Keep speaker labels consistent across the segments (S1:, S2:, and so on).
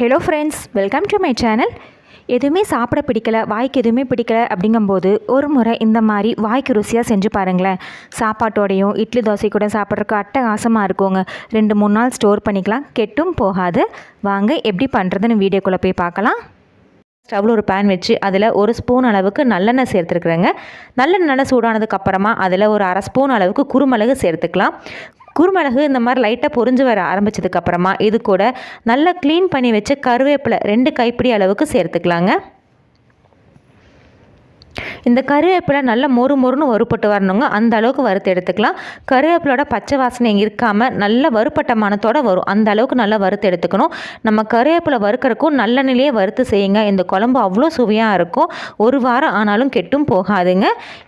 S1: Hello friends welcome to my channel எதுவுமே சாப்பிட பிடிக்கல வாய்க்கு எதுவுமே பிடிக்கல அப்படிங்கும்போது ஒரு முறை இந்த மாதிரி வாய்க்கு ருசியாக செஞ்சு பாருங்களேன். சாப்பாட்டோடையும் இட்லி தோசை கூட சாப்பிட்றதுக்கு அட்டகாசமாக இருக்குங்க. ரெண்டு மூணு நாள் ஸ்டோர் பண்ணிக்கலாம் கெட்டும் போகாது. வாங்க எப்படி பண்ணுறதுன்னு வீடியோக்குள்ளே போய் பார்க்கலாம். ஸ்டவ்வில் ஒரு பேன் வச்சு அதில் ஒரு ஸ்பூன் அளவுக்கு நல்லெண்ணெய் சேர்த்துருக்குறேங்க. நல்லெண்ணெய் நல்லா சூடானதுக்கப்புறமா அதில் ஒரு அரை ஸ்பூன் அளவுக்கு குருமிளகு சேர்த்துக்கலாம். குருமிளகு இந்த மாதிரி லைட்டாக பொரிஞ்சு வர ஆரம்பிச்சதுக்கப்புறமா இது கூட நல்லா க்ளீன் பண்ணி வச்சு கருவேப்பிலை ரெண்டு கைப்பிடி அளவுக்கு சேர்த்துக்கலாங்க. இந்த கருவேப்பிலை நல்லா மொறு மொறுன்னு வறுப்பட்டு வரணுங்க. அந்த அளவுக்கு வறுத்து எடுத்துக்கலாம். கருவேப்பிலோட பச்சை வாசனை இருக்காமல் நல்ல வறுப்பட்ட மனத்தோடு வரும். அந்த அளவுக்கு நல்லா வறுத்து எடுத்துக்கணும். நம்ம கருவேப்பிலை வறுக்கிறக்கும் நல்லெண்ணிலேயே வறுத்து செய்யுங்க. இந்த குழம்பு அவ்வளோ சுவையாக இருக்கும். ஒரு வாரம் ஆனாலும் கெட்டும் போகாதுங்க.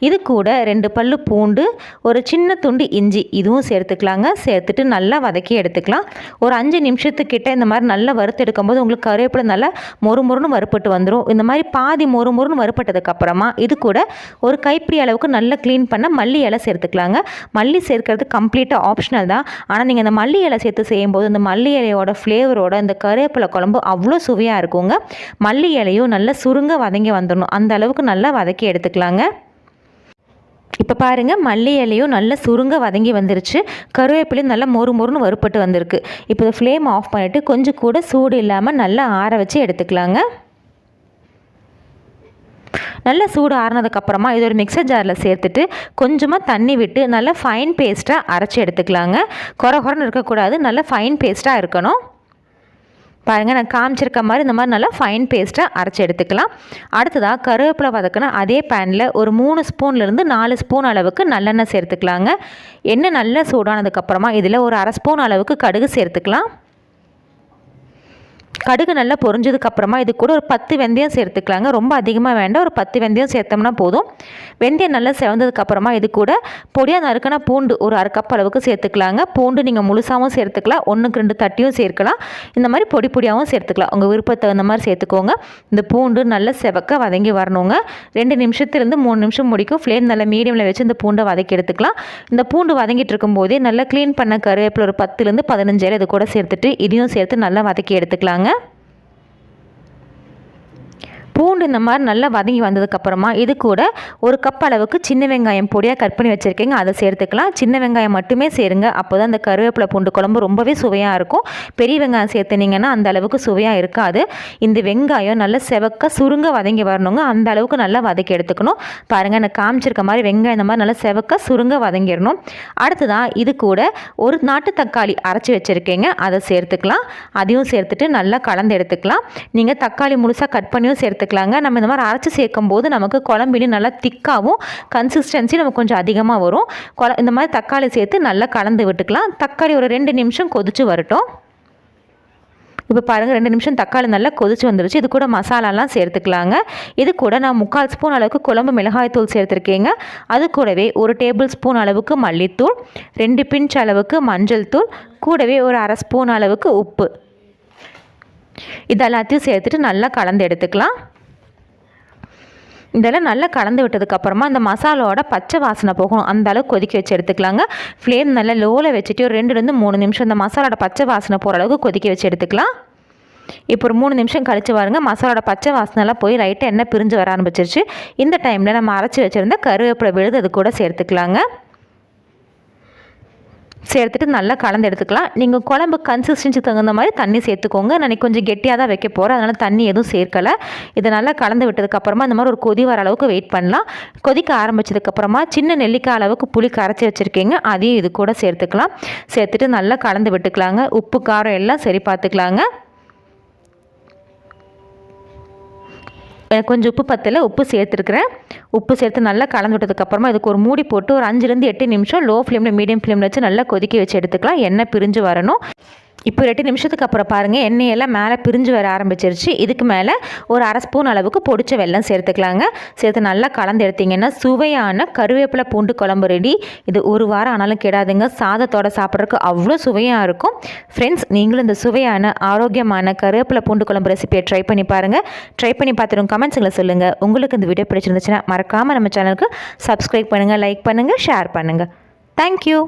S1: இது கூட ரெண்டு பல்லு பூண்டு ஒரு சின்ன துண்டு இஞ்சி இதுவும் சேர்த்துக்கலாங்க. சேர்த்துட்டு நல்லா வதக்கி எடுத்துக்கலாம். ஒரு அஞ்சு நிமிஷத்துக்கிட்ட இந்த மாதிரி நல்லா வறுத்து எடுக்கும்போது உங்களுக்கு கருவேப்பிலை நல்லா மொறு மொறுன்னு வறுப்பட்டு வந்துடும் இந்த மாதிரி பாதி மொறு மொறுன்னு வறுப்பட்டதுக்கப்புறமா இது கூட ஒரு கைப்பிடி அளவுக்கு நல்லா க்ளீன் பண்ண மல்லி இலை சேர்த்துக்கலாங்க. மல்லி சேர்க்கறது கம்ப்ளீட்டாக ஆப்ஷனல் தான். ஆனால் நீங்கள் இந்த மல்லி இலை சேர்த்து செய்யும்போது இந்த மல்லி இலையோட ஃப்ளேவரோட இந்த கருவேப்பிலை குழம்பு அவ்வளோ சுவையாக இருக்குங்க. மல்லி இலையும் நல்லா சுருங்க வதங்கி வந்துடணும் அந்த அளவுக்கு நல்லா வதக்கி எடுத்துக்கலாங்க. இப்போ பாருங்கள் மல்லி இலையும் நல்லா சுருங்க வதங்கி வந்துருச்சு. கருவேப்பிலையும் நல்லா மொறு மொறுன்னு வறுப்பட்டு வந்திருக்கு. இப்போ ஃப்ளேம் ஆஃப் பண்ணிவிட்டு கொஞ்சம் கூட சூடு இல்லாமல் நல்லா ஆற வச்சு எடுத்துக்கலாங்க. நல்லா சூடு ஆறுனதுக்கப்புறமா இது ஒரு மிக்சர் ஜாரில் சேர்த்துட்டு கொஞ்சமாக தண்ணி விட்டு நல்லா ஃபைன் பேஸ்ட்டாக அரைச்சி எடுத்துக்கலாங்க. குறை குறைன்னு இருக்கக்கூடாது. நல்லா ஃபைன் பேஸ்ட்டாக இருக்கணும். பாருங்கள் நான் காமிச்சிருக்க மாதிரி இந்த மாதிரி நல்லா ஃபைன் பேஸ்ட்டாக அரைச்சி எடுத்துக்கலாம். அடுத்ததாக கருவேப்பிலை வதக்கினா அதே பேனில் ஒரு மூணு ஸ்பூன்லேருந்து நாலு ஸ்பூன் அளவுக்கு நல்லெண்ணெய் சேர்த்துக்கலாங்க. எண்ணெய் நல்லா சூடானதுக்கப்புறமா இதில் ஒரு அரை ஸ்பூன் அளவுக்கு கடுகு சேர்த்துக்கலாம். கடுகு நல்லா பொரிஞ்சதுக்கப்புறமா இது கூட ஒரு பத்து வெந்தயம் சேர்த்துக்கலாங்க. ரொம்ப அதிகமாக வேண்டாம். ஒரு பத்து வெந்தயம் சேர்த்தோம்னா போதும். வெந்தயம் நல்லா செவந்ததுக்கப்புறமா இது கூட பொடியாக நறுக்கினா பூண்டு ஒரு அரை கப் அளவுக்கு சேர்த்துக்கலாங்க. பூண்டு நீங்கள் முழுசாகவும் சேர்த்துக்கலாம். ஒன்றுக்கு ரெண்டு தட்டியும் சேர்க்கலாம். இந்த மாதிரி பொடி பொடியாகவும் சேர்த்துக்கலாம். உங்கள் விருப்பத்தை தகுந்த மாதிரி சேர்த்துக்கோங்க. இந்த பூண்டு நல்லா செவக்க வதங்கி வரணுங்க. ரெண்டு நிமிஷத்துலேருந்து மூணு நிமிஷம் முடிக்கும். ஃப்ளேம் நல்லா மீடியமில் வச்சு இந்த பூண்டை வதக்கி எடுத்துக்கலாம். இந்த பூண்டு வதங்கிட்டு இருக்கும்போதே நல்லா க்ளீன் பண்ண கருவேப்பில் ஒரு பத்துலேருந்து பதினஞ்சு இது கூட சேர்த்துட்டு இதையும் சேர்த்து நல்லா வதக்கி எடுத்துக்கலாங்க. பூண்டு இந்த மாதிரி நல்லா வதங்கி வந்ததுக்கப்புறமா இது கூட ஒரு கப் அளவுக்கு சின்ன வெங்காயம் பொடியாக கட் பண்ணி வச்சுருக்கீங்க. அதை சேர்த்துக்கலாம். சின்ன வெங்காயம் மட்டுமே சேருங்க. அப்போ தான் அந்த கருவேப்பிலை பூண்டு குழம்பு ரொம்பவே சுவையாக இருக்கும். பெரிய வெங்காயம் சேர்த்துனீங்கன்னா அந்த அளவுக்கு சுவையாக இருக்காது. இந்த வெங்காயம் நல்லா செவக்க சுருங்க வதங்கி வரணுங்க. அந்த அளவுக்கு நல்லா வதக்கி எடுத்துக்கணும். பாருங்கள் நான் காமிச்சிருக்க மாதிரி வெங்காயம் இந்த மாதிரி நல்லா செவக்க சுருங்க வதங்கிடணும். அடுத்ததான் இது கூட ஒரு நாட்டு தக்காளி அரைச்சி வச்சுருக்கீங்க. அதை சேர்த்துக்கலாம். அதையும் சேர்த்துட்டு நல்லா கலந்து எடுத்துக்கலாம். நீங்கள் தக்காளி முழுசாக கட் பண்ணியும் சேர்த்துக்கலாம். சேர்த்துக்கலாங்க நம்ம இந்த மாதிரி அரைச்சி சேர்க்கும் போது நமக்கு குழம்பினு நல்லா திக்காகவும் கன்சிஸ்டன்சி நமக்கு கொஞ்சம் அதிகமாக வரும். கொல இந்த மாதிரி தக்காளி சேர்த்து நல்லா கலந்து விட்டுக்கலாம். தக்காளி ஒரு ரெண்டு நிமிஷம் கொதித்து வரட்டும். இப்போ பாருங்கள் ரெண்டு நிமிஷம் தக்காளி நல்லா கொதிச்சு வந்துருச்சு. இது கூட மசாலாலாம் சேர்த்துக்கலாங்க. இது கூட நான் முக்கால் ஸ்பூன் அளவுக்கு குழம்பு மிளகாய் தூள் சேர்த்துருக்கேங்க. அது கூடவே ஒரு டேபிள் ஸ்பூன் அளவுக்கு மல்லித்தூள் ரெண்டு பிஞ்ச் அளவுக்கு மஞ்சள் தூள் கூடவே ஒரு அரை ஸ்பூன் அளவுக்கு உப்பு. இது எல்லாத்தையும் சேர்த்துட்டு நல்லா கலந்து எடுத்துக்கலாம். இதெல்லாம் நல்லா கலந்து விட்டதுக்கப்புறமா அந்த மசாலாவோட பச்சை வாசனை போகணும். அந்த அளவுக்கு கொதிக்க வச்சு எடுத்துக்கலாங்க. ஃப்ளேம் நல்லா லோவில் வச்சுட்டு ஒரு ரெண்டுலேருந்து மூணு நிமிஷம் இந்த மசாலோட பச்சை வாசனை போகிற அளவுக்கு கொதிக்க வச்சு எடுத்துக்கலாம். இப்போ ஒரு மூணு நிமிஷம் கழித்து பாருங்க. மசாலோட பச்சை வாசனைலாம் போய் லைட்டாக எண்ணெய் பிரிஞ்சு வர ஆரம்பிச்சிருச்சு. இந்த டைமில் நம்ம அரைச்சி வச்சுருந்த கருவேப்பிலை விழுது அது கூட சேர்த்துக்கலாங்க. சேர்த்துட்டு நல்லா கலந்து எடுத்துக்கலாம். நீங்கள் குழம்பு கன்சிஸ்டன்சி தகுந்த மாதிரி தண்ணி சேர்த்துக்கோங்க. நான் கொஞ்சம் கெட்டியாக தான் வைக்க போகிறேன் அதனால் தண்ணி எதுவும் சேர்க்கலை. இதை நல்லா கலந்து விட்டதுக்கப்புறமா இந்த மாதிரி ஒரு கொதி வர அளவுக்கு வெயிட் பண்ணலாம். கொதிக்க ஆரம்பிச்சதுக்கப்புறமா சின்ன நெல்லிக்காய் அளவுக்கு புளி கரைச்சி வச்சுருக்கீங்க. அதையும் இது கூட சேர்த்துக்கலாம். சேர்த்துட்டு நல்லா கலந்து விட்டுக்கலாங்க. உப்பு காரம் எல்லாம் சரி பார்த்துக்கலாங்க. கொஞ்சம் உப்பு பத்தில் உப்பு சேர்த்துருக்குறேன். உப்பு சேர்த்து நல்லா கலந்து விட்டதுக்கப்புறமா இதுக்கு ஒரு மூடி போட்டு ஒரு அஞ்சுலேருந்து எட்டு நிமிஷம் லோ ஃப்ளேமில் மீடியம் ஃப்ளேமில் வச்சு நல்லா கொதிக்க வச்சு எடுத்துக்கலாம். எண்ணெய் பிரிஞ்சு வரணும். இப்போ ரெண்டு நிமிஷத்துக்கு அப்புறம் பாருங்கள் எண்ணெயெல்லாம் மேலே பிரிஞ்சு வர ஆரம்பிச்சிருச்சு. இதுக்கு மேலே ஒரு அரை ஸ்பூன் அளவுக்கு பொடிச்ச வெல்லம் சேர்த்துக்கலாங்க. சேர்த்து நல்லா கலந்து எடுத்திங்கன்னா சுவையான கருவேப்பிலை பூண்டு குழம்பு ரெடி இது ஒரு வாரம் ஆனாலும் கெடாதுங்க. சாதத்தோட சாப்பிட்றதுக்கு அவ்வளோ சுவையாக இருக்கும். ஃப்ரெண்ட்ஸ் நீங்களும் இந்த சுவையான ஆரோக்கியமான கருவேப்பிலை பூண்டு குழம்பு ரெசிபியை ட்ரை பண்ணி பாருங்கள் ட்ரை பண்ணி பார்த்துருங்க கமெண்ட்ஸுங்களை சொல்லுங்கள் உங்களுக்கு இந்த வீடியோ பிடிச்சிருந்துச்சுன்னா மறக்காமல் நம்ம சேனலுக்கு சப்ஸ்கிரைப் பண்ணுங்கள் லைக் பண்ணுங்கள் ஷேர் பண்ணுங்கள் தேங்க்யூ